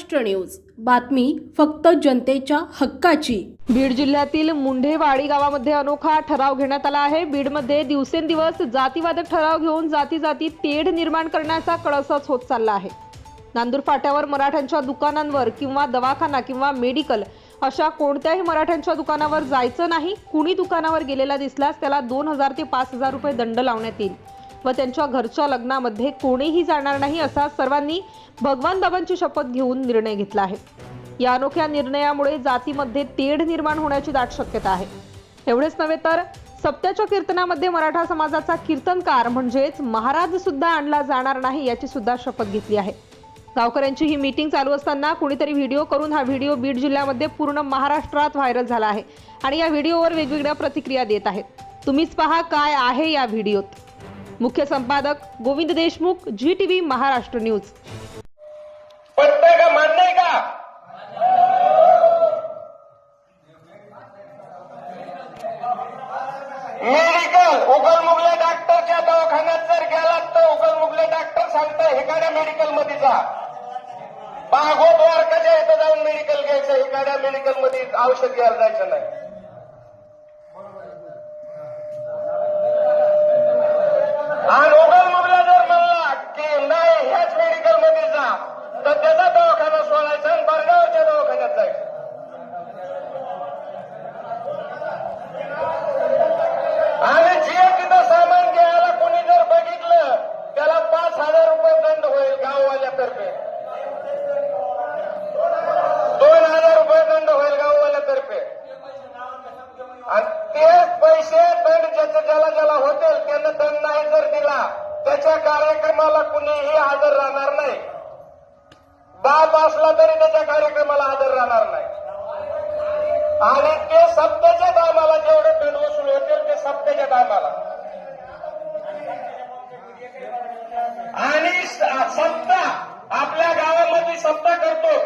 Maharashtra news. बातमी फक्त जनतेच्या हक्काची. बीड जिल्ह्यातील मुंढेवाडी गावामध्ये अनोखा ठराव घेण्यात आला आहे. बीडमध्ये दिवसेंदिवस जातीवादक ठराव घेऊन जाती जाती तेढ निर्माण करण्याचा कळसच होत चालला आहे. नांदूर फाट्यावर मराठ्यांच्या दुकानांवर किंवा दवाखाना किंवा मेडिकल अशा कोणत्याही मराठ्यांच्या दुकानावर जायचं नाही. कुणी दुकानावर गेलेला दिसल्यास त्याला दोन हजार ते पाच हजार रुपये दंड लावण्यात येईल. व त्यांच्या घरच्या लग्नामध्ये कोणीही जाणार नाही असा सर्वांनी भगवान बाबांची शपथ घेऊन निर्णय घेतला आहे. या अनोख्या निर्णयामुळे जातीमध्ये तेढ निर्माण होण्याची दाट शक्यता आहे. एवढेच नव्हे तर सप्त्याच्या कीर्तनामध्ये मराठा समाजाचा कीर्तनकार म्हणजेच महाराज सुद्धा आणला जाणार नाही याची सुद्धा शपथ घेतली आहे. गावकऱ्यांची ही मीटिंग चालू असताना कुणीतरी व्हिडिओ करून हा व्हिडिओ बीड जिल्ह्यामध्ये पूर्ण महाराष्ट्रात व्हायरल झाला आहे आणि या व्हिडिओवर वेगवेगळ्या प्रतिक्रिया देत आहेत. तुम्हीच पहा काय आहे या व्हिडिओत. मुख्य संपादक गोविंद देशमुख जी टीव्ही महाराष्ट्र न्यूज. का? मान्य का? मेडिकल उगलमुगले डॉक्टरच्या दवाखान्यात जर गेलात तर उगलमुगले डॉक्टर सांगताय एखाद्या मेडिकलमध्ये जा. बागोत वारकाच्या इथं जाऊन मेडिकल घ्यायचं एखाद्या मेडिकलमध्ये औषध घ्यायला जायचं नाही आणि उगलमुगला जर म्हणला की नाही ह्याच मेडिकलमध्ये जा तर त्याचा दवाखाना सोडायचा आणि बरगावच्या दवाखान्यात जायचं. आणि जे तिथं सामान घ्यायला कोणी जर बघितलं त्याला पाच हजार रुपये दंड होईल गाववाल्यातर्फे. दोन हजार रुपये दंड होईल गाववाल्यातर्फे. आणि ते पैसे दंड ज्याचं ज्याला ज्याला होतील त्यांना दंड नाही जर दिला त्याच्या कार्यक्रमाला कुणीही हजर राहणार नाही. बाप असला तरी त्याच्या कार्यक्रमाला हजर राहणार नाही. आणि ते सप्त्याच्या टायमाला जेवढे दंड वसूल होतील ते सप्त्याच्या टायमाला. आणि सत्ता आपल्या गावामध्ये सत्ता करतो.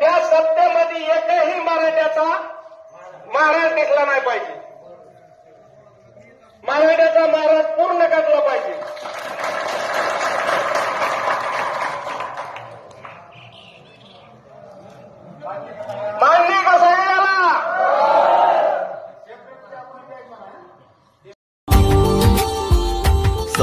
त्या सत्तेमध्ये एकही मराठ्याचा महाराज दिसला नाही पाहिजे. मराठ्याचा महाराज